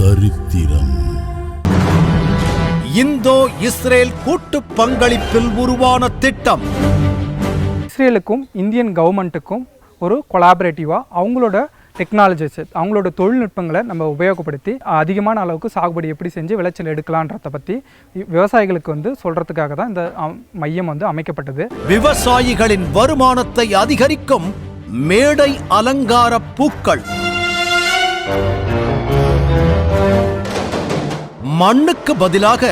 சரித்திரம். இந்தோ இஸ்ரேல் கூட்டு பங்களிப்பில் உருவான திட்டம். இஸ்ரேலுக்கும் இந்தியன் கவர்மெண்ட்டுக்கும் ஒரு கொலாபரேட்டிவாக அவங்களோட டெக்னாலஜிஸ் அவங்களோட தொழில்நுட்பங்களை நம்ம உபயோகப்படுத்தி அதிகமான அளவுக்கு சாகுபடி எப்படி செஞ்சு விளைச்சல் எடுக்கலான்றதை பற்றி விவசாயிகளுக்கு வந்து சொல்கிறதுக்காக தான் இந்த மையம் வந்து அமைக்கப்பட்டது. விவசாயிகளின் வருமானத்தை அதிகரிக்கும் மேடை அலங்கார பூக்கள். மண்ணுக்கு பதிலாக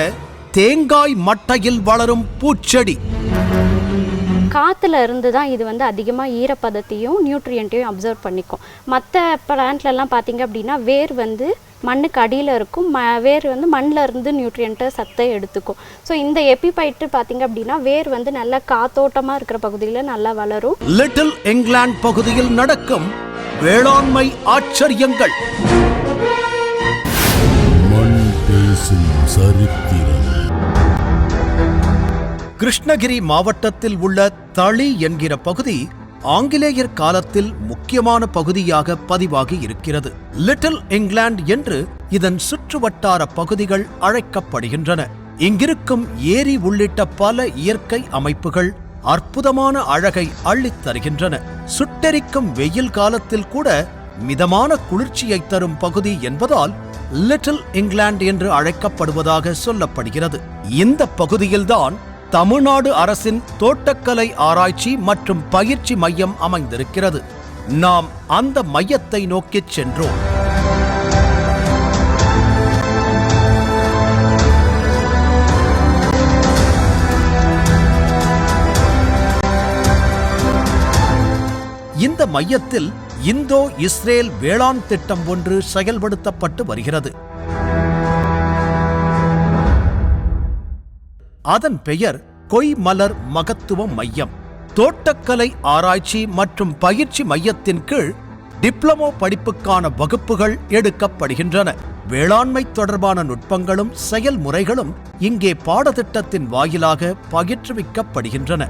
தேங்காய் மட்டையில் வளரும் பூச்செடி. காற்றுல இருந்து தான் இது வந்து அதிகமாக ஈரப்பதத்தையும் நியூட்ரியன்ட்டையும் அப்சர்வ் பண்ணிக்கும். மற்ற பிளான்ட்லலாம் பார்த்தீங்க அப்படின்னா வேர் வந்து மண்ணுக்கு அடியில் இருக்கும். ம வேர் வந்து மண்ணில் இருந்து நியூட்ரியண்ட்டை சத்தை எடுத்துக்கும். ஸோ இந்த எப்பிபைட்டு பார்த்தீங்க அப்படின்னா வேர் வந்து நல்லா காத்தோட்டமாக இருக்கிற பகுதியில் நல்லா வளரும். லிட்டில் இங்கிலாந்து பகுதியில் நடக்கும் வேளாண்மை ஆச்சரியங்கள். சரித்திரம். கிருஷ்ணகிரி மாவட்டத்தில் உள்ள தளி என்கிற பகுதி ஆங்கிலேயர் காலத்தில் முக்கியமான பகுதியாக பதிவாகி இருக்கிறது. லிட்டில் இங்கிலாந்து என்று இதன் சுற்றுவட்டார பகுதிகள் அழைக்கப்படுகின்றன. இங்கிருக்கும் ஏரி உள்ளிட்ட பல இயற்கை அமைப்புகள் அற்புதமான அழகை அள்ளித் தருகின்றன. சுட்டெரிக்கும் வெயில் காலத்தில் கூட மிதமான குளிர்ச்சியை தரும் பகுதி என்பதால் லிட்டில் இங்கிலாந்து என்று அழைக்கப்படுவதாக சொல்லப்படுகிறது. இந்த பகுதியில்தான் தமிழ்நாடு அரசின் தோட்டக்கலை ஆராய்ச்சி மற்றும் பயிற்சி மையம் அமைந்திருக்கிறது. நாம் அந்த மையத்தை நோக்கிச் சென்றோம். இந்த மையத்தில் இந்தோ இஸ்ரேல் வேளாண் திட்டம் ஒன்று செயல்படுத்தப்பட்டு வருகிறது. அதன் பெயர் கொய் மலர் மகத்துவ மையம். தோட்டக்கலை ஆராய்ச்சி மற்றும் பயிற்சி மையத்தின் கீழ் டிப்ளமோ படிப்புக்கான வகுப்புகள் எடுக்கப்படுகின்றன. வேளாண்மை தொடர்பான நுட்பங்களும் செயல்முறைகளும் இங்கே பாடத்திட்டத்தின் வாயிலாக பயிற்றுவிக்கப்படுகின்றன.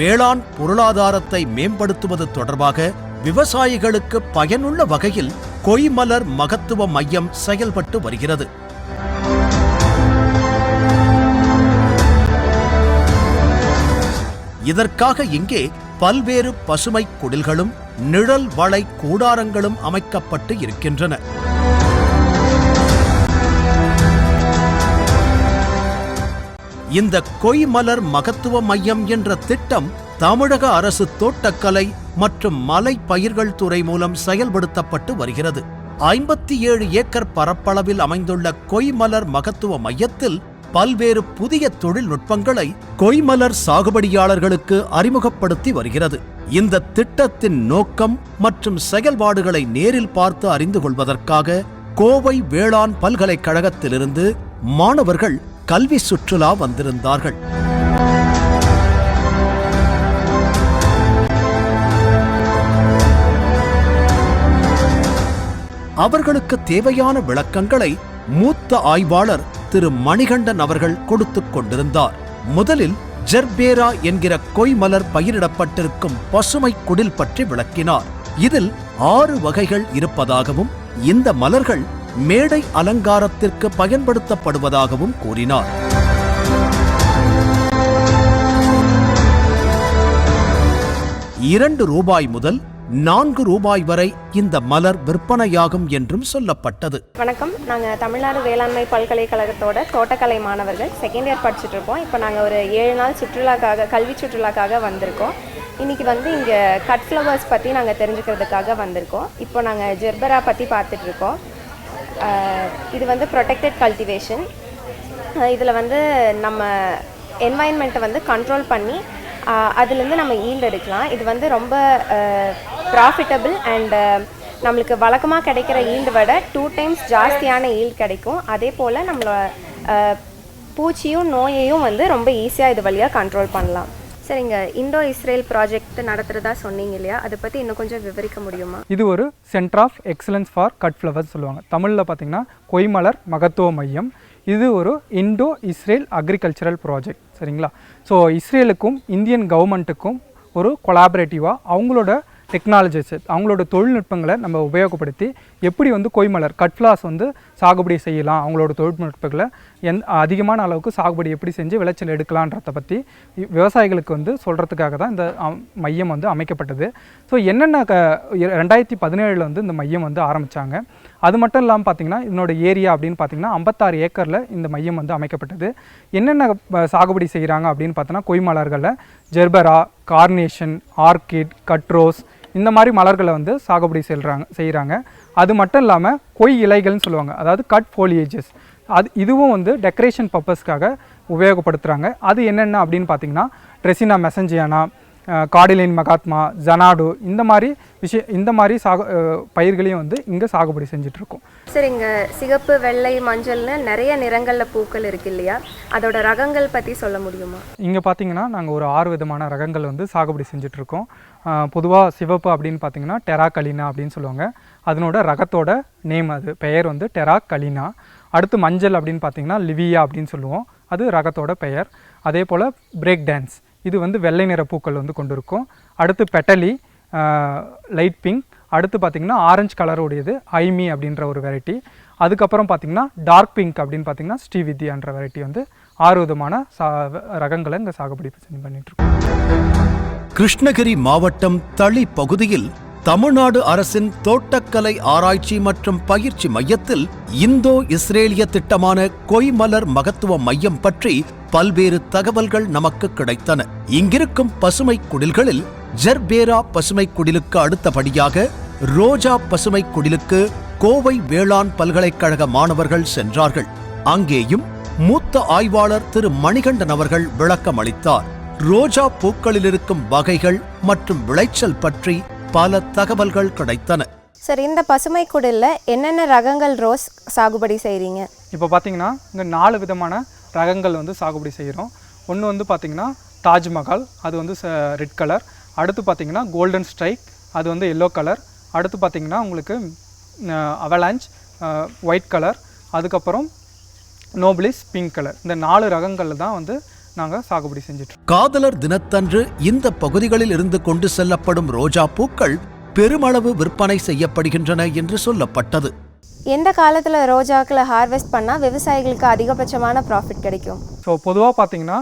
வேளாண் பொருளாதாரத்தை மேம்படுத்துவது தொடர்பாக விவசாயிகளுக்கு பயனுள்ள வகையில் கொய்மலர் மகத்துவ மையம் செயல்பட்டு வருகிறது. இதற்காக இங்கே பல்வேறு பசுமை குடில்களும் நிழல் வளை கூடாரங்களும் அமைக்கப்பட்டு இருக்கின்றன. இந்த கொய்மலர் மகத்துவ மையம் என்ற திட்டம் தமிழக அரசு தோட்டக்கலை மற்றும் மலை பயிர்கள் துறை மூலம் செயல்படுத்தப்பட்டு வருகிறது. ஐம்பத்தி ஏழு ஏக்கர் பரப்பளவில் அமைந்துள்ள கொய்மலர் மகத்துவ மையத்தில் பல்வேறு புதிய தொழில்நுட்பங்களை கொய்மலர் சாகுபடியாளர்களுக்கு அறிமுகப்படுத்தி வருகிறது. இந்த திட்டத்தின் நோக்கம் மற்றும் செயல்பாடுகளை நேரில் பார்த்து அறிந்து கொள்வதற்காக கோவை வேளாண் பல்கலைக்கழகத்திலிருந்து மாணவர்கள் கல்வி சுற்றுலா வந்திருந்தார்கள். அவர்களுக்கு தேவையான விளக்கங்களை மூத்த ஆய்வாளர் திரு மணிகண்டன் அவர்கள் கொடுத்துக் கொண்டிருந்தார். முதலில் ஜெர்பேரா என்கிற கொய்மலர் பயிரிடப்பட்டிருக்கும் பசுமை குடில் பற்றி விளக்கினார். இதில் ஆறு வகைகள் இருப்பதாகவும் இந்த மலர்கள் மேடை அலங்காரத்திற்கு பயன்படுத்தப்படுவதாகவும் கூறினார். இரண்டு ரூபாய் முதல் நான்கு ரூபாய் வரை இந்த மலர் விற்பனையாகும் என்றும் சொல்லப்பட்டது. வணக்கம். நாங்கள் தமிழ்நாடு வேளாண்மை பல்கலைக்கழகத்தோட தோட்டக்கலை மாணவர்கள். செகண்ட் இயர் படிச்சுட்டு இருக்கோம். இப்போ நாங்கள் ஒரு ஏழு நாள் சுற்றுலாக்காக கல்வி சுற்றுலாக்காக வந்திருக்கோம். இன்றைக்கி வந்து இங்கே கட் ஃப்ளவர்ஸ் பற்றி நாங்கள் தெரிஞ்சுக்கிறதுக்காக வந்திருக்கோம். இப்போ நாங்கள் ஜெர்பரா பற்றி பார்த்துட்ருக்கோம் இது வந்து ப்ரொடெக்டட் கல்டிவேஷன் இதில் வந்து நம்ம என்வாயன்மெண்ட்டை வந்து கண்ட்ரோல் பண்ணி அதுலேருந்து நம்ம ஈல்டு எடுக்கலாம். இது வந்து ரொம்ப ப்ராஃபிட்டபிள் அண்டு நம்மளுக்கு வழக்கமாக கிடைக்கிற ஈல்டு விட டூ டைம்ஸ் ஜாஸ்தியான ஈல்டு கிடைக்கும். அதே போல் நம்மளோட பூச்சியும் நோயையும் வந்து ரொம்ப ஈஸியாக இது வழியாக கண்ட்ரோல் பண்ணலாம். சரிங்க இந்தோ இஸ்ரேல் ப்ராஜெக்ட் நடத்துகிறதா சொன்னீங்க இல்லையா? அதை பற்றி இன்னும் கொஞ்சம் விவரிக்க முடியுமா? இது ஒரு centre of excellence for cut flowers சொல்லுவாங்க. தமிழில் பார்த்தீங்கன்னா கொய்மலர் மகத்துவ மையம். இது ஒரு இண்டோ இஸ்ரேல் அக்ரிகல்ச்சரல் ப்ராஜெக்ட் சரிங்களா? ஸோ இஸ்ரேலுக்கும் இந்தியன் கவர்மெண்ட்டுக்கும் ஒரு கொலாபரேட்டிவாக அவங்களோட டெக்னாலஜிஸ் அவங்களோட தொழில்நுட்பங்களை நம்ம உபயோகப்படுத்தி எப்படி வந்து கொய்மலர் கட்ஃப்ளாஸ் வந்து சாகுபடி செய்யலாம் அவங்களோட தொழில்நுட்பங்களை எந் அதிகமான அளவுக்கு சாகுபடி எப்படி செஞ்சு விளைச்சல் எடுக்கலான்றதை பற்றி விவசாயிகளுக்கு வந்து சொல்கிறதுக்காக தான் இந்த மையம் வந்து அமைக்கப்பட்டது. ஸோ என்னென்ன க இ- ரெண்டாயிரத்தி பதினேழில் வந்து இந்த மையம் வந்து ஆரம்பித்தாங்க அது மட்டும் இல்லாமல் பார்த்தீங்கன்னா இதனோட ஏரியா அப்படின்னு பார்த்தீங்கன்னா ஐம்பத்தாறு ஏக்கரில் இந்த மையம் வந்து அமைக்கப்பட்டது. என்னென்ன சாகுபடி செய்கிறாங்க அப்படின்னு பார்த்தோன்னா கொய் மலர்களில் ஜெர்பரா கார்னேஷன் ஆர்கிட் கட்ரோஸ் இந்த மாதிரி மலர்களை வந்து சாகுபடி செல்றாங்க செய்கிறாங்க அது மட்டும் இல்லாமல் கொய் இலைகள்னு சொல்லுவாங்க. அதாவது கட் ஃபோலியேஜஸ் அது இதுவும் வந்து டெக்கரேஷன் பர்பஸ்க்காக உபயோகப்படுத்துகிறாங்க அது என்னென்ன அப்படின்னு பார்த்தீங்கன்னா ட்ரெசினா மெசஞ்சியானா காடிலின் மகாத்மா ஜனாடு இந்த மாதிரி விஷய இந்த மாதிரி சாகு பயிர்களையும் வந்து இங்கே சாகுபடி செஞ்சிட்ருக்கோம். சார் இங்கே சிகப்பு வெள்ளை மஞ்சள்னு நிறைய நிறங்களில் பூக்கள் இருக்கு இல்லையா? அதோட ரகங்கள் பற்றி சொல்ல முடியுமா? இங்கே பார்த்தீங்கன்னா நாங்கள் ஒரு ஆறு விதமான ரகங்கள் வந்து சாகுபடி செஞ்சிட்ருக்கோம். பொதுவாக சிவப்பு அப்படின்னு பார்த்தீங்கன்னா டெரா கலினா அப்படின்னு சொல்லுவாங்க. அதனோட ரகத்தோட நேம் அது. பெயர் வந்து டெரா கலினா அடுத்து மஞ்சள் அப்படின்னு பார்த்தீங்கன்னா லிவியா அப்படின்னு சொல்லுவோம். அது ரகத்தோட பெயர். அதே போல் பிரேக் டான்ஸ் இது வந்து வெள்ளை நிற பூக்கள் வந்து கொண்டு இருக்கும் அடுத்து பெட்டலி லைட் பிங்க். அடுத்து பார்த்தீங்கன்னா ஆரஞ்சு கலருடையது ஐமி அப்படின்ற ஒரு வெரைட்டி. அதுக்கப்புறம் பார்த்திங்கன்னா டார்க் பிங்க் அப்படின்னு பார்த்தீங்கன்னா ஸ்ரீவித்யான்ற வெரைட்டி வந்து ஆறு விதமான சா ரகங்களை இங்கே சாகுபடி பண்ணிட்டுருக்கோம். கிருஷ்ணகிரி மாவட்டம் தளி பகுதியில் தமிழ்நாடு அரசின் தோட்டக்கலை ஆராய்ச்சி மற்றும் பயிற்சி மையத்தில் இந்தோ இஸ்ரேலிய திட்டமான கொய்மலர் மகத்துவ மையம் பற்றி பல்வேறு தகவல்கள் நமக்கு கிடைத்தன. இங்கிருக்கும் பசுமை குடில்களில் ஜெர்பேரா பசுமை குடிலுக்கு அடுத்தபடியாக ரோஜா பசுமை குடிலுக்கு கோவை வேளாண் பல்கலைக்கழக மாணவர்கள் சென்றார்கள். அங்கேயும் மூத்த ஆய்வாளர் திரு மணிகண்டன் அவர்கள் விளக்கம் அளித்தார். ரோஜா பூக்களில் இருக்கும் வகைகள் மற்றும் விளைச்சல் பற்றி பல தகவல்கள் கிடைத்தன. சார் இந்த பசுமை குடிலில் என்னென்ன ரகங்கள் ரோஸ் சாகுபடி செய்கிறீங்க இப்போ பார்த்தீங்கன்னா இங்கே நாலு விதமான ரகங்கள் வந்து சாகுபடி செய்கிறோம். ஒன்று வந்து பார்த்திங்கன்னா தாஜ்மஹால் அது வந்து ரெட் கலர். அடுத்து பார்த்திங்கன்னா கோல்டன் ஸ்ட்ரைக் அது வந்து எல்லோ கலர். அடுத்து பார்த்தீங்கன்னா உங்களுக்கு அவலாஞ்ச் ஒயிட் கலர். அதுக்கப்புறம் நோபிளிஸ் பிங்க் கலர். இந்த நாலு ரகங்களில் தான் வந்து நாங்கள் சாகுபடி செஞ்சுட்டு காதலர் தினத்தன்று இந்த பகுதிகளில் இருந்து கொண்டு செல்லப்படும் ரோஜா பூக்கள் பெருமளவு விற்பனை செய்யப்படுகின்றன என்று சொல்லப்பட்டது. எந்த காலத்தில் ரோஜாக்களை ஹார்வெஸ்ட் பண்ணால் விவசாயிகளுக்கு அதிகபட்சமான ப்ராஃபிட் கிடைக்கும்? ஸோ பொதுவாக பார்த்தீங்கன்னா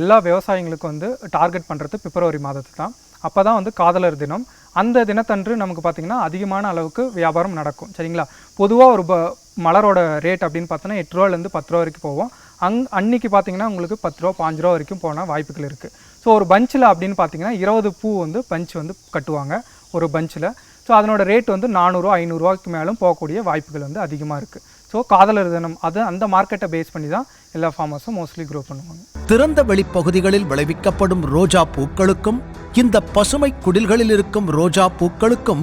எல்லா விவசாயிகளுக்கும் வந்து டார்கெட் பண்ணுறது பிப்ரவரி மாதத்து தான் அப்போ தான் வந்து காதலர் தினம். அந்த தினத்தன்று நமக்கு பார்த்திங்கன்னா அதிகமான அளவுக்கு வியாபாரம் நடக்கும். சரிங்களா? பொதுவாக ஒரு ப மலரோட ரேட் அப்படின்னு பார்த்தோன்னா எட்டு ரூபாலேருந்து பத்து ரூபா வரைக்கும் போவோம் அங் அன்னைக்கு பார்த்தீங்கன்னா உங்களுக்கு பத்து ரூபா பாஞ்சு ரூபா வரைக்கும் போன வாய்ப்புகள் இருக்குது ஸோ ஒரு பஞ்சில் அப்படின்னு பார்த்தீங்கன்னா இருபது பூ வந்து பஞ்ச் வந்து கட்டுவாங்க. ஒரு பஞ்சில் ஸோ அதனோட ரேட் வந்து நானூறுரூவா ஐநூறுரூவாய்க்கு மேலும் போகக்கூடிய வாய்ப்புகள் வந்து அதிகமாக இருக்குது ஸோ காதலர் தினம் அது அந்த மார்க்கெட்டை பேஸ் பண்ணி தான் எல்லா ஃபார்மர்ஸும் மோஸ்ட்லி க்ரோ பண்ணுவாங்க. திறந்த வெளிப்பகுதிகளில் விளைவிக்கப்படும் ரோஜா பூக்களுக்கும் இந்த பசுமை குடில்களில் இருக்கும் ரோஜா பூக்களுக்கும்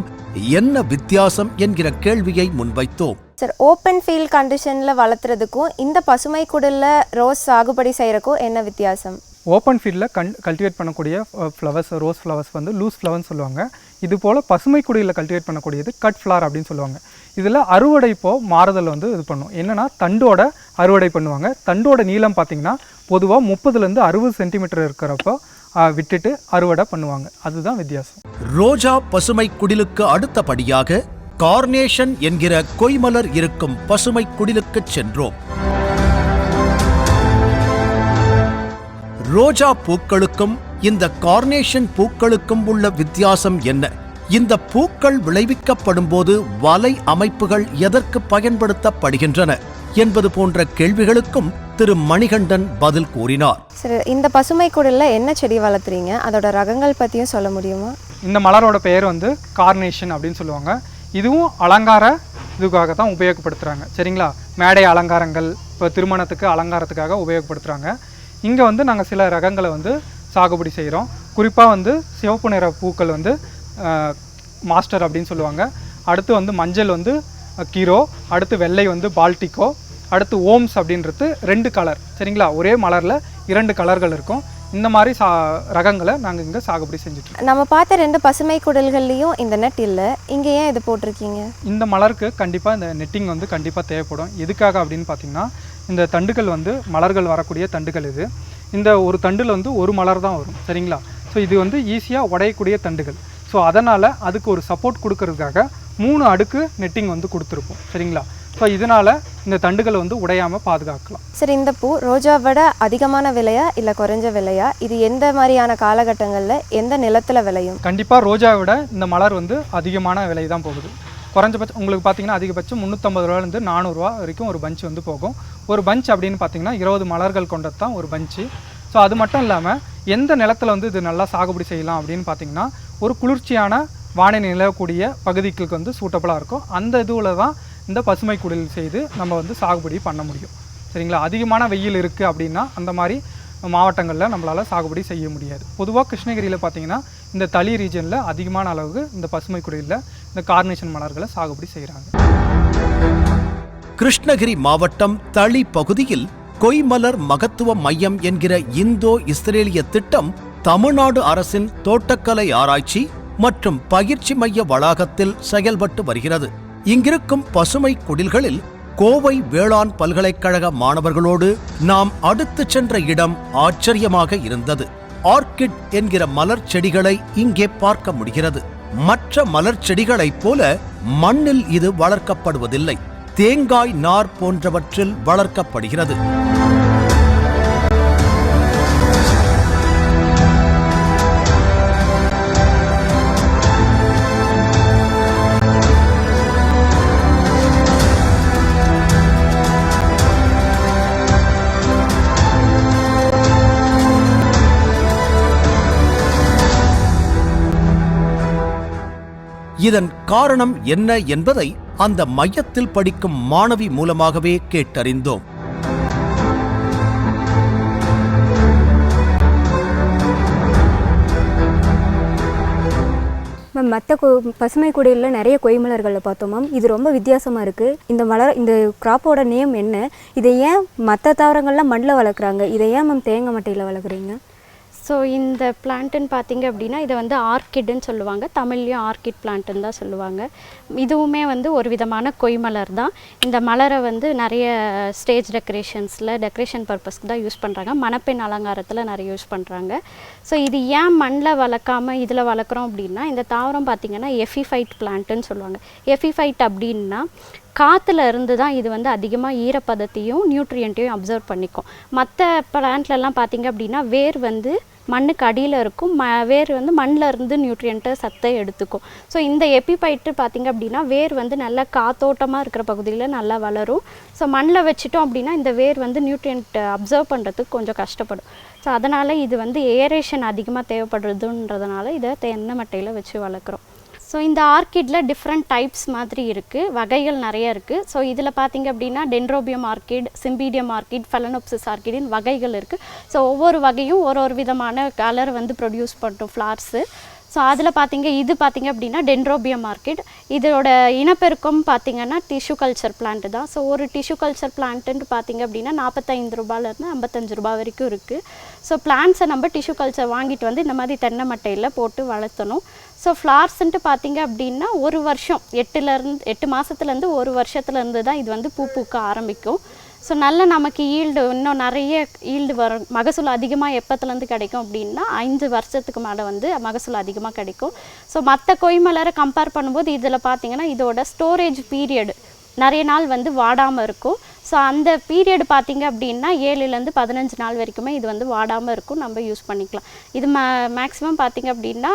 என்ன வித்தியாசம் என்கிற கேள்வியை முன்வைத்தோம். சார் ஓப்பன் ஃபீல்ட் கண்டிஷனில் வளர்த்துறதுக்கும் இந்த பசுமை குடிலில் ரோஸ் சாகுபடி செய்கிறக்கும் என்ன வித்தியாசம்? ஓப்பன் ஃபீல்டில் கன் கல்டிவேட் பண்ணக்கூடிய ஃப்ளவர்ஸ் ரோஸ் ஃப்ளவர்ஸ் வந்து லூஸ் ஃப்ளவர்னு சொல்லுவாங்க. இது போல் பசுமை குடியில் கல்டிவேட் பண்ணக்கூடியது கட் ஃப்ளார் அப்படின்னு சொல்லுவாங்க. இதில் அறுவடை இப்போது மாறுதல் வந்து இது பண்ணும். என்னென்னா தண்டோட அறுவடை பண்ணுவாங்க. தண்டோட நீளம் பார்த்திங்கன்னா பொதுவாக முப்பதுலேருந்து அறுபது சென்டிமீட்டர் இருக்கிறப்போ விட்டுட்டு அறுவடை பண்ணுவாங்க. அதுதான் வித்தியாசம். ரோஜா பசுமை குடிலுக்கு அடுத்தபடியாக கார்னேஷன் என்கிற கொய்மலர் இருக்கும் பசுமை குடிலுக்கு சென்றோம். ரோஜா பூக்களுக்கும் இந்த கார்னேஷன் பூக்களுக்கும் உள்ள வித்தியாசம் என்ன? இந்த பூக்கள் விளைவிக்கப்படும் போது வலை அமைப்புகள் எதற்கு பயன்படுத்தப்படுகின்றன என்பது போன்ற கேள்விகளுக்கும் திரு மணிகண்டன் பதில் கூறினார். சார் இந்த பசுமை குடிலில் என்ன செடி வளர்த்துறீங்க? அதோட ரகங்கள் பற்றியும் சொல்ல முடியுமா? இந்த மலரோட பெயர் வந்து கார்னேஷன் அப்படின்னு சொல்லுவாங்க. இதுவும் அலங்கார இதுக்காக தான் உபயோகப்படுத்துகிறாங்க சரிங்களா? மேடை அலங்காரங்கள் இப்போ திருமணத்துக்கு அலங்காரத்துக்காக உபயோகப்படுத்துகிறாங்க இங்கே வந்து நாங்கள் சில ரகங்களை வந்து சாகுபடி செய்கிறோம் குறிப்பாக வந்து சிவப்பு நிற பூக்கள் வந்து மாஸ்டர் அப்படின்னு சொல்லுவாங்க. அடுத்து வந்து மஞ்சள் வந்து கீரோ அடுத்து வெள்ளை வந்து பால்டிகோ அடுத்து ஓம்ஸ் அப்படின்றது ரெண்டு கலர் சரிங்களா? ஒரே மலரில் இரண்டு கலர்கள் இருக்கும். இந்த மாதிரி சா ரகங்களை நாங்கள் இங்கே சாகுபடி செஞ்சுட்டு நம்ம பார்த்த ரெண்டு பசுமை குடல்கள்லேயும் இந்த நெட் இல்லை. இங்கே ஏன் இது போட்டிருக்கீங்க? இந்த மலருக்கு கண்டிப்பாக இந்த நெட்டிங் வந்து கண்டிப்பாக தேவைப்படும். எதுக்காக அப்படின்னு பார்த்தீங்கன்னா இந்த தண்டுகள் வந்து மலர்கள் வரக்கூடிய தண்டுகள் இது. இந்த ஒரு தண்டில் வந்து ஒரு மலர் தான் வரும். சரிங்களா? ஸோ இது வந்து ஈஸியாக உடையக்கூடிய தண்டுகள். ஸோ அதனால் அதுக்கு ஒரு சப்போர்ட் கொடுக்கறதுக்காக மூணு அடுக்கு நெட்டிங் வந்து கொடுத்துருப்போம். சரிங்களா? ஸோ இதனால் இந்த தண்டுகளை வந்து உடையாமல் பாதுகாக்கலாம். சரி இந்த பூ ரோஜா விட அதிகமான விலையா இல்லை குறைஞ்ச விலையா? இது எந்த மாதிரியான காலகட்டங்களில் எந்த நிலத்தில் விளையும்? கண்டிப்பாக ரோஜாவை விட இந்த மலர் வந்து அதிகமான விலை தான் போகுது. குறைஞ்சபட்சம் உங்களுக்கு பார்த்தீங்கன்னா அதிகபட்சம் முந்நூற்றம்பது ரூபாலேருந்து நானூறுரூவா வரைக்கும் ஒரு பஞ்ச் வந்து போகும். ஒரு பஞ்ச் அப்படின்னு பார்த்தீங்கன்னா இருபது மலர்கள் கொண்டது தான் ஒரு பஞ்சு. ஸோ அது மட்டும் இல்லாமல் எந்த நிலத்தில் வந்து இது நல்லா சாகுபடி செய்யலாம் அப்படின்னு பார்த்தீங்கன்னா ஒரு குளிர்ச்சியான வானிலை நிலவக்கூடிய பகுதிகளுக்கு வந்து சூட்டபுளாக இருக்கும். அந்த இதுவில் தான் இந்த பசுமை குடில் செய்து நம்ம வந்து சாகுபடி பண்ண முடியும். சரிங்களா? அதிகமான வெயில் இருக்குது அப்படின்னா அந்த மாதிரி மாவட்டங்களில் நம்மளால் சாகுபடி செய்ய முடியாது. பொதுவாக கிருஷ்ணகிரியில் பார்த்தீங்கன்னா இந்த தளி ரீஜனில் அதிகமான அளவுக்கு இந்த பசுமை குடியில் இந்த கார்னேஷன் மலர்களை சாகுபடி செய்கிறாங்க கிருஷ்ணகிரி மாவட்டம் தளி பகுதியில் கொய்மலர் மகத்துவ மையம் என்கிற இந்தோ இஸ்ரேலிய திட்டம் தமிழ்நாடு அரசின் தோட்டக்கலை ஆராய்ச்சி மற்றும் பயிற்சி மைய வளாகத்தில் செயல்பட்டு வருகிறது. இங்கிருக்கும் பசுமை குடில்களில் கோவை வேளாண் பல்கலைக்கழக மாணவர்களோடு நாம் அடுத்து சென்ற இடம் ஆச்சரியமாக இருந்தது. ஆர்கிட் என்கிற மலர் செடிகளை இங்கே பார்க்க முடிகிறது. மற்ற மலர் செடிகளைப் போல மண்ணில் இது வளர்க்கப்படுவதில்லை. தேங்காய் நார் போன்றவற்றில் வளர்க்கப்படுகிறது. இதன் காரணம் என்ன என்பதை அந்த மையத்தில் படிக்கும் மாணவி மூலமாகவே கேட்டறிந்தோம். மேம் மற்ற கொ பசுமை குடியில் நிறைய கொய்மலர்களை பார்த்தோம் மேம். இது ரொம்ப வித்தியாசமாக இருக்குது இந்த மலர் இந்த கிராப்போட நேம் என்ன? இதை ஏன் மற்ற தாவரங்கள்லாம் மண்ணில் வளர்க்குறாங்க? இதை ஏன் மேம் தேங்காய் மட்டையில் வளர்க்குறீங்க? ஸோ இந்த பிளான்ட்டுன்னு பார்த்தீங்க அப்படின்னா இதை வந்து ஆர்கிட்னு சொல்லுவாங்க. தமிழ்லேயும் ஆர்கிட் பிளான்ட்டுன்னு தான் சொல்லுவாங்க. இதுவுமே வந்து ஒரு விதமான கொய்மலர் தான். இந்த மலரை வந்து நிறைய ஸ்டேஜ் டெக்கரேஷன்ஸில் டெக்கரேஷன் பர்பஸ்க்கு தான் யூஸ் பண்ணுறாங்க மணப்பெண் அலங்காரத்தில் நிறைய யூஸ் பண்ணுறாங்க ஸோ இது ஏன் மண்ணில் வளர்க்காம இதில் வளர்க்குறோம் அப்படின்னா இந்த தாவரம் பார்த்திங்கன்னா எஃபிஃபைட் பிளான்ட்டுன்னு சொல்லுவாங்க. எஃபிஃபைட் அப்படின்னா காற்றுல இருந்து தான் இது வந்து அதிகமாக ஈரப்பதத்தையும் நியூட்ரியண்ட்டையும் அப்சர்வ் பண்ணிக்கும். மற்ற பிளான்ட்லலாம் பார்த்தீங்க அப்படின்னா வேர் வந்து மண்ணுக்கு அடியில் இருக்கும். ம வேர் வந்து மண்ணில் இருந்து நியூட்ரியண்ட்டை சத்தை எடுத்துக்கும். ஸோ இந்த எப்பிபைட்டு பார்த்தீங்க அப்படின்னா வேர் வந்து நல்லா காத்தோட்டமாக இருக்கிற பகுதியில் நல்லா வளரும். ஸோ மண்ணில் வச்சுட்டோம் அப்படின்னா இந்த வேர் வந்து நியூட்ரியன்ட் அப்சர்வ் பண்ணுறதுக்கு கொஞ்சம் கஷ்டப்படும். ஸோ அதனால் இது வந்து ஏரேஷன் அதிகமாக தேவைப்படுறதுன்றதுனால இதை தென்னை மட்டையில் வச்சு வளர்க்குறோம். ஸோ இந்த ஆர்கிடில் டிஃப்ரெண்ட் டைப்ஸ் மாதிரி இருக்குது வகைகள் நிறைய இருக்குது ஸோ இதில் பார்த்தீங்க அப்படின்னா dendrobium orchid cymbidium orchid phalaenopsis ஆர்கிடின் வகைகள் இருக்குது ஸோ ஒவ்வொரு வகையும் ஒரு ஒரு விதமான கலர் வந்து ப்ரொடியூஸ் பண்ணும் ஃப்ளார்ஸு ஸோ அதில் பார்த்தீங்க இது பார்த்தீங்க அப்படின்னா டென்ட்ரோபியம் மார்க்கெட் இதோட இனப்பெருக்கம் பார்த்தீங்கன்னா டிஷ்யூ கல்ச்சர் பிளான்ட்டு தான். ஸோ ஒரு டிஷ்யூ கல்ச்சர் பிளான்ட்டுன்னு பார்த்தீங்க அப்படின்னா நாற்பத்தைந்து ரூபாயிலேருந்து ஐம்பத்தஞ்சு ரூபா வரைக்கும் இருக்குது ஸோ பிளான்ட்ஸை நம்ம டிஷ்யூ கல்ச்சர் வாங்கிட்டு வந்து இந்த மாதிரி தென்னை மட்டையில் போட்டு வளர்த்தணும். ஸோ ஃப்ளார்ஸ்ன்ட்டு பார்த்தீங்க அப்படின்னா ஒரு வருஷம் எட்டுலேருந்து எட்டு மாதத்துலேருந்து ஒரு வருஷத்துலேருந்து தான் இது வந்து பூ பூக்க ஆரம்பிக்கும். ஸோ நல்ல நமக்கு ஈல்டு இன்னும் நிறைய ஈல்டு வரும். மகசூல் அதிகமாக எப்பத்துலேருந்து கிடைக்கும் அப்படின்னா ஐந்து வருஷத்துக்கு மேலே வந்து மகசூல் அதிகமாக கிடைக்கும். ஸோ மற்ற கொய்மலரை கம்பேர் பண்ணும்போது இதில் பார்த்தீங்கன்னா இதோட ஸ்டோரேஜ் பீரியடு நிறைய நாள் வந்து வாடாமல் இருக்கும். ஸோ அந்த பீரியட் பார்த்தீங்க அப்படின்னா ஏழுலேருந்து பதினஞ்சு நாள் வரைக்குமே இது வந்து வாடாமல் இருக்கும். நம்ம யூஸ் பண்ணிக்கலாம். இது மே மேக்ஸிமம் பார்த்திங்க அப்படின்னா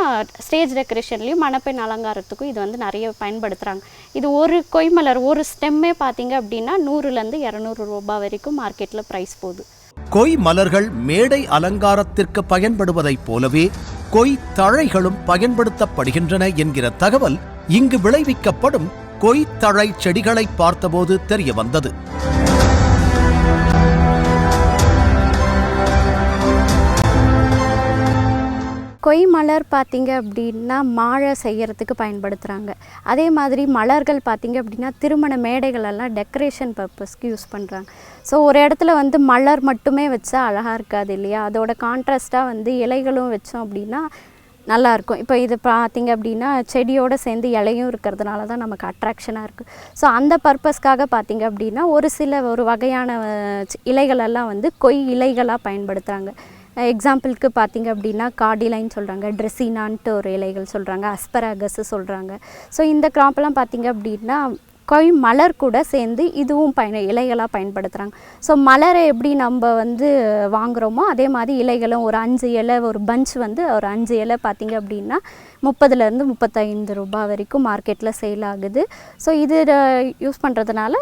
ஸ்டேஜ் டெக்கரேஷன்லேயும் மணப்பெண் அலங்காரத்துக்கும் இது வந்து நிறைய பயன்படுத்துகிறாங்க இது ஒரு கொய்மலர் ஒரு ஸ்டெம்மே பார்த்திங்க அப்படின்னா நூறுலேருந்து இரநூறு ரூபாய் வரைக்கும் மார்க்கெட்டில் ப்ரைஸ் போகுது. கொய் மலர்கள் மேடை அலங்காரத்திற்கு பயன்படுவதைப் போலவே கொய் தழைகளும் பயன்படுத்தப்படுகின்றன என்கிற தகவல் இங்கு விளைவிக்கப்படும். கொய்த்தழை செடிகளை பார்த்தபோது தெரிய வந்தது. கொய் மலர் பார்த்தீங்க அப்படின்னா மாழை செய்கிறதுக்கு பயன்படுத்துகிறாங்க அதே மாதிரி மலர்கள் பார்த்தீங்க அப்படின்னா திருமண மேடைகளெல்லாம் டெக்கரேஷன் பர்பஸ்க்கு யூஸ் பண்ணுறாங்க ஸோ ஒரு இடத்துல வந்து மலர் மட்டுமே வச்சா அழகாக இருக்காது இல்லையா? அதோட கான்ட்ராஸ்ட்டாக வந்து இலைகளும் வச்சோம் அப்படின்னா நல்லாயிருக்கும். இப்போ இது பார்த்தீங்க அப்படின்னா செடியோடு சேர்ந்து இலையும் இருக்கிறதுனால தான் நமக்கு அட்ராக்ஷனாக இருக்குது ஸோ அந்த பர்பஸ்க்காக பார்த்திங்க அப்படின்னா ஒரு சில ஒரு வகையான இலைகளெல்லாம் வந்து கொய் இலைகளாக பயன்படுத்துகிறாங்க எக்ஸாம்பிளுக்கு பார்த்தீங்க அப்படின்னா காடிலைன் சொல்கிறாங்க ட்ரெஸ்ஸினான்ட்டு ஒரு இலைகள் சொல்கிறாங்க அஸ்பராகஸ் சொல்கிறாங்க ஸோ இந்த கிராப்பெல்லாம் பார்த்திங்க அப்படின்னா கொய் மலர் கூட சேர்ந்து இதுவும் பயன் இலைகளாக பயன்படுத்துகிறாங்க ஸோ மலரை எப்படி நம்ம வந்து வாங்குகிறோமோ அதே மாதிரி இலைகளும் ஒரு அஞ்சு இலை ஒரு பஞ்ச் வந்து ஒரு அஞ்சு இலை பார்த்தீங்க அப்படின்னா முப்பதுலேருந்து முப்பத்தைந்து ரூபாய் வரைக்கும் மார்க்கெட்டில் சேல் ஆகுது. ஸோ இது யூஸ் பண்ணுறதுனால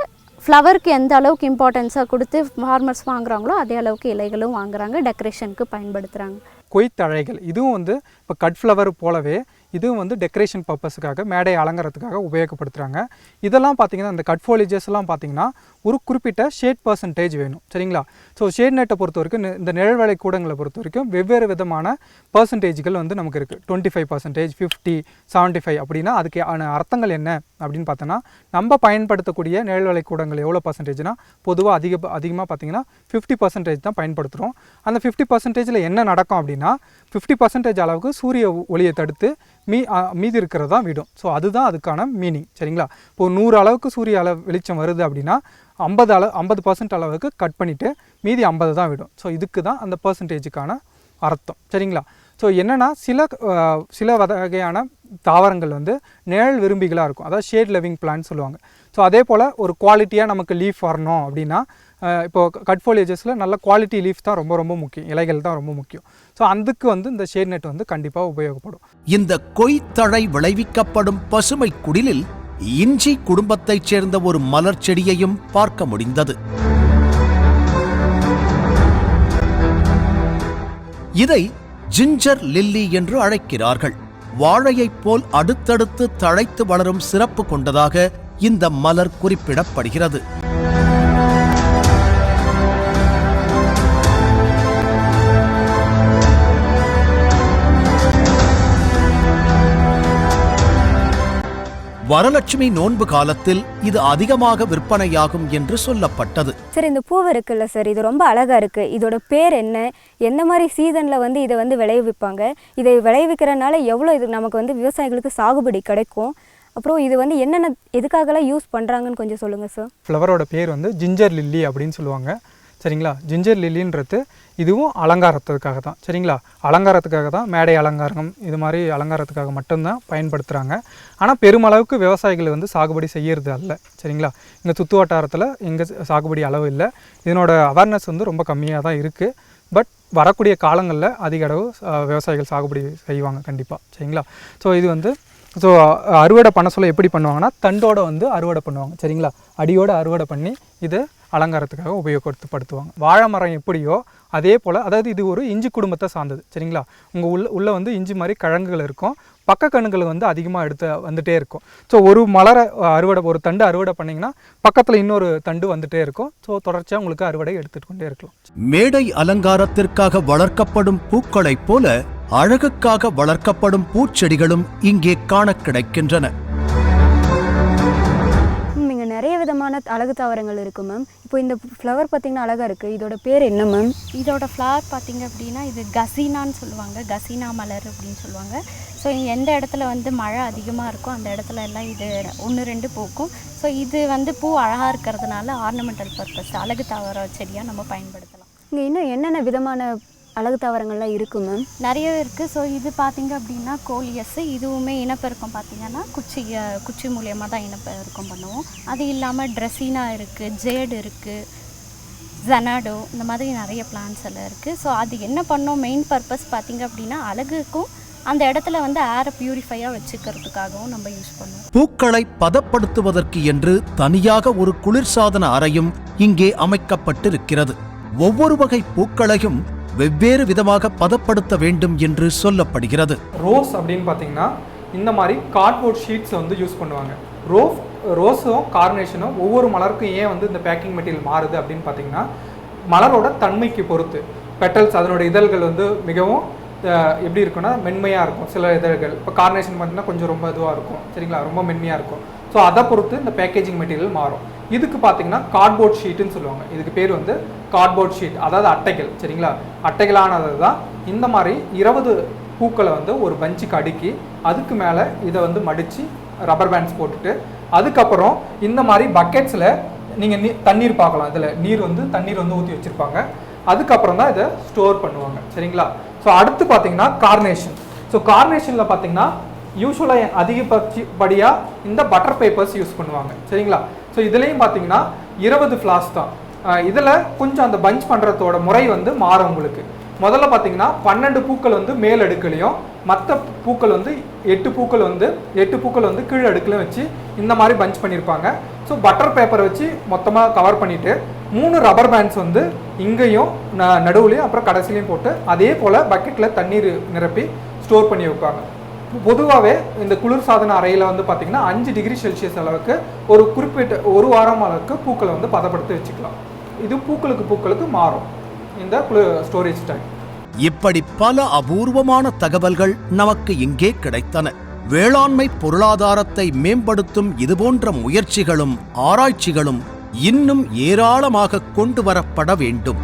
ஃப்ளவருக்கு எந்த அளவுக்கு இம்பார்ட்டன்ஸாக கொடுத்து ஃபார்மர்ஸ் வாங்குறாங்களோ அதே அளவுக்கு இலைகளும் வாங்குறாங்க டெக்கரேஷனுக்கு பயன்படுத்துகிறாங்க கொய்த்தழைகள் இதுவும் வந்து இப்போ கட் ஃப்ளவர் போலவே இதுவும் வந்து டெக்கரேஷன் பர்பஸுக்காக மேடை அலங்காரத்துக்காக உபயோகப்படுத்துகிறாங்க இதெல்லாம் பார்த்தீங்கன்னா இந்த கட் ஃபோலிஜஸ்லாம் பார்த்தீங்கன்னா ஒரு குறிப்பிட்ட ஷேட் பர்சன்டேஜ் வேணும் சரிங்களா? ஸோ ஷேட் நெட்டை பொறுத்த வரைக்கும் இந்த நிழல் வேலை கூடங்களை பொறுத்த வரைக்கும் வெவ்வேறு விதமான பர்சன்டேஜ்கள் வந்து நமக்கு இருக்குது twenty five percentage fifty seventy five அப்படின்னா அதுக்கு அர்த்தங்கள் என்ன அப்படின்னு பார்த்தோன்னா நம்ம பயன்படுத்தக்கூடிய நிழல் வேலை கூடங்கள் எவ்வளோ பர்சன்டேஜ்னா பொதுவாக அதிக அதிகமாக பார்த்தீங்கன்னா ஃபிஃப்டி பர்சன்டேஜ் தான் பயன்படுத்துகிறோம் அந்த ஃபிஃப்டி பர்சன்டேஜில் என்ன நடக்கும் அப்படின்னா ஃபிஃப்டி பர்சன்டேஜ் அளவுக்கு சூரிய ஒளியை தடுத்து மீ மீதி இருக்கிறது தான் விடும். ஸோ அதுதான் அதுக்கான மீனிங் சரிங்களா? இப்போ நூறு அளவுக்கு சூரிய அளவு வெளிச்சம் வருது அப்படின்னா ஐம்பது அளவு ஐம்பது பர்சன்ட் அளவுக்கு கட் பண்ணிவிட்டு மீதி ஐம்பது தான் விடும். ஸோ இதுக்கு தான் அந்த பர்சன்டேஜுக்கான அர்த்தம். சரிங்களா? ஸோ என்னென்னா சில சில வகையான தாவரங்கள் வந்து நிழல் விரும்பிகளாக இருக்கும். அதாவது ஷேட் லெவிங் பிளான்ட் சொல்லுவாங்க. ஸோ அதே போல் ஒரு குவாலிட்டியாக நமக்கு லீஃப் வரணும் அப்படின்னா இப்போது இப்போ நல்ல குவாலிட்டி லீஃப் தான் ரொம்ப ரொம்ப முக்கியம். இலைகள் தான் ரொம்ப முக்கியம். ஸோ அதுக்கு வந்து இந்த ஷேட் நெட் வந்து கண்டிப்பாக உபயோகப்படும். இந்த கொய்த்தழை விளைவிக்கப்படும் பசுமை குடிலில் இஞ்சி குடும்பத்தைச் சேர்ந்த ஒரு மலர் செடியையும் பார்க்க முடிந்தது. இதை ஜிஞ்சர் லில்லி என்று அழைக்கிறார்கள். வாழையைப் போல் அடுத்தடுத்து தழைத்து வளரும் சிறப்பு கொண்டதாக இந்த மலர் குறிப்பிடப்படுகிறது. வரலட்சுமி நோன்பு காலத்தில் இது அதிகமாக விற்பனையாகும் என்று சொல்லப்பட்டது. சார் இந்த பூவு இருக்குல்ல சார். இது ரொம்ப அழகாக இருக்குது இதோட பேர் என்ன? எந்த மாதிரி சீசனில் வந்து இதை வந்து விளைவிப்பாங்க? இதை விளைவிக்கிறனால எவ்வளோ இது நமக்கு வந்து விவசாயிகளுக்கு சாகுபடி கிடைக்கும்? அப்புறம் இது வந்து என்னென்ன எதுக்காகலாம் யூஸ் பண்ணுறாங்கன்னு கொஞ்சம் சொல்லுங்கள் சார். ஃப்ளவரோட பேர் வந்து ஜிஞ்சர் லில்லி அப்படின்னு சொல்லுவாங்க. சரிங்களா? ஜிஞ்சர் லில்லின்றது இதுவும் அலங்காரத்துக்காக தான். சரிங்களா? அலங்காரத்துக்காக தான் மேடை அலங்காரம் இது மாதிரி அலங்காரத்துக்காக மட்டும்தான் பயன்படுத்துகிறாங்க ஆனால் பெருமளவுக்கு விவசாயிகள் வந்து சாகுபடி செய்யறது அல்ல. சரிங்களா? இங்கே சுற்று வட்டாரத்தில் இங்கே சாகுபடி அளவு இல்லை. இதனோட அவேர்னஸ் வந்து ரொம்ப கம்மியாக தான் இருக்குது பட் வரக்கூடிய காலங்களில் அதிக அளவு விவசாயிகள் சாகுபடி செய்வாங்க கண்டிப்பாக சரிங்களா? ஸோ இது வந்து ஸோ அறுவடை பண்ண சொல்ல எப்படி பண்ணுவாங்கன்னா தண்டோடு வந்து அறுவடை பண்ணுவாங்க. சரிங்களா? அடியோடு அறுவடை பண்ணி இது அலங்காரத்துக்காக உபயோகப்படுத்துவாங்க வாழை மரம் எப்படியோ அதே போல் அதாவது இது ஒரு இஞ்சி குடும்பத்தை சார்ந்தது சரிங்களா? உங்கள் உள்ள உள்ளே வந்து இஞ்சி மாதிரி கிழங்குகள் இருக்கும். பக்க கணுகள் வந்து அதிகமாக எடுத்து வந்துகிட்டே இருக்கும். ஸோ ஒரு மலரை அறுவடை ஒரு தண்டு அறுவடை பண்ணிங்கன்னா பக்கத்தில் இன்னொரு தண்டு வந்துகிட்டே இருக்கும். ஸோ தொடர்ச்சியாக உங்களுக்கு அறுவடை எடுத்துட்டு கொண்டே இருக்கலாம். மேடை அலங்காரத்திற்காக வளர்க்கப்படும் பூக்களைப் போல அழகுக்காக வளர்க்கப்படும் பூச்செடிகளும் இங்கே காண கிடைக்கின்றன. விதமான அழகு தாவரங்கள் இருக்குது மேம் இப்போ இந்த ஃப்ளவர் பார்த்தீங்கன்னா அழகாக இருக்குது இதோட பேர் என்ன மேம் இதோட ஃப்ளவர் பார்த்தீங்க அப்படின்னா இது கசீனான்னு சொல்லுவாங்க. கசீனா மலர் அப்படின்னு சொல்லுவாங்க. ஸோ எந்த இடத்துல வந்து மழை அதிகமாக இருக்கோ அந்த இடத்துல எல்லாம் இது ஒன்று ரெண்டு பூக்கும். ஸோ இது வந்து பூ அழகாக இருக்கிறதுனால ஆர்னமெண்டல் பர்பஸ் அழகு தாவர செடியாக நம்ம பயன்படுத்தலாம். இங்கே இன்னும் என்னென்ன விதமான அழகு தாவரங்கள்லாம் இருக்குது மேம் நிறைய இருக்குது ஸோ இது பார்த்தீங்க அப்படின்னா கோலியஸ். இதுவுமே இனப்பெருக்கம் பார்த்தீங்கன்னா குச்சி குச்சி மூலியமாக தான் இனப்பெருக்கம் பண்ணுவோம். அது இல்லாமல் ட்ரெஸ்ஸினா இருக்குது ஜேடு இருக்குது ஜனாடோ இந்த மாதிரி நிறைய பிளான்ஸ் எல்லாம் இருக்குது ஸோ அது என்ன பண்ணோம்? மெயின் பர்பஸ் பார்த்தீங்க அப்படின்னா அழகுக்கும் அந்த இடத்துல வந்து ஏரை பியூரிஃபையாக வச்சுக்கிறதுக்காகவும் நம்ம யூஸ் பண்ணுவோம். பூக்களை பதப்படுத்துவதற்கு என்று தனியாக ஒரு குளிர்சாதன அறையும் இங்கே அமைக்கப்பட்டிருக்கிறது. ஒவ்வொரு வகை பூக்களையும் வெவ்வேறு விதமாக பதப்படுத்த வேண்டும் என்று சொல்லப்படுகிறது. ரோஸ் அப்படின்னு பார்த்தீங்கன்னா இந்த மாதிரி கார்ட்போர்ட் ஷீட்ஸை வந்து யூஸ் பண்ணுவாங்க. ரோஸ் ரோஸும் கார்னேஷனும் ஒவ்வொரு மலருக்கும் ஏன் வந்து இந்த பேக்கிங் மெட்டீரியல் மாறுது அப்படின்னு பார்த்தீங்கன்னா மலரோட தன்மைக்கு பொறுத்து. பெட்டல்ஸ் அதனோட இதழ்கள் வந்து மிகவும் எப்படி இருக்குன்னா மென்மையாக இருக்கும். சில இதழ்கள் இப்போ கார்னேஷன் பார்த்தீங்கன்னா கொஞ்சம் ரொம்ப இதுவாக இருக்கும். சரிங்களா? ரொம்ப மென்மையாக இருக்கும். ஸோ அதை பொறுத்து இந்த பேக்கேஜிங் மெட்டீரியல் மாறும். இதுக்கு பார்த்தீங்கன்னா கார்ட்போர்ட் ஷீட்டுன்னு சொல்லுவாங்க. இதுக்கு பேர் வந்து கார்ட்போர்ட் ஷீட் அதாவது அட்டைகள் சரிங்களா? அட்டைகளானது தான் இந்த மாதிரி இருபது பூக்களை வந்து ஒரு பஞ்சுக்கு அடுக்கி அதுக்கு மேலே இதை வந்து மடித்து ரப்பர் பேண்ட்ஸ் போட்டுட்டு அதுக்கப்புறம் இந்த மாதிரி பக்கெட்ஸில் நீங்கள் நீ தண்ணீர் பார்க்கலாம் இதில் நீர் வந்து தண்ணீர் வந்து ஊற்றி வச்சுருப்பாங்க. அதுக்கப்புறம் தான் இதை ஸ்டோர் பண்ணுவாங்க சரிங்களா? ஸோ அடுத்து பார்த்தீங்கன்னா கார்னேஷன் ஸோ கார்னேஷனில் பார்த்தீங்கன்னா யூஸ்வலாக அதிகபட்சப்படியாக இந்த பட்டர் பேப்பர்ஸ் யூஸ் பண்ணுவாங்க. சரிங்களா? ஸோ இதுலேயும் பார்த்தீங்கன்னா இருபது ஃப்ளாஸ் தான். இதில் கொஞ்சம் அந்த பஞ்ச் பண்ணுறதோட முறை வந்து மாறும் உங்களுக்கு. முதல்ல பார்த்தீங்கன்னா பன்னெண்டு பூக்கள் வந்து மேல் அடுக்குலையும் மற்ற பூக்கள் வந்து எட்டு பூக்கள் வந்து எட்டு பூக்கள் வந்து கீழ் அடுக்குலையும் வச்சு இந்த மாதிரி பஞ்ச் பண்ணியிருப்பாங்க ஸோ பட்டர் பேப்பரை வச்சு மொத்தமாக கவர் பண்ணிவிட்டு மூணு ரப்பர் பேண்ட்ஸ் வந்து இங்கேயும் ந நடுவுலையும் அப்புறம் கடைசிலையும் போட்டு அதே போல் பக்கெட்டில் தண்ணீர் நிரப்பி ஸ்டோர் பண்ணி வைப்பாங்க. பொதுவாகவே இந்த குளிர்சாதன அறையில் வந்து பார்த்திங்கன்னா அஞ்சு டிகிரி செல்சியஸ் அளவுக்கு ஒரு குறிப்பிட்ட ஒரு வாரம் அளவுக்கு பூக்களை வந்து பதப்படுத்தி வச்சுக்கலாம். இது பூக்களுக்கு பூக்களுக்கு மாறும். இந்த குளிர் ஸ்டோரேஜ் டைம் இப்படி பல அபூர்வமான தகவல்கள் நமக்கு இங்கே கிடைத்தன. வேளாண்மை பொருளாதாரத்தை மேம்படுத்தும் இதுபோன்ற முயற்சிகளும் ஆராய்ச்சிகளும் இன்னும் ஏராளமாக கொண்டு வரப்பட வேண்டும்.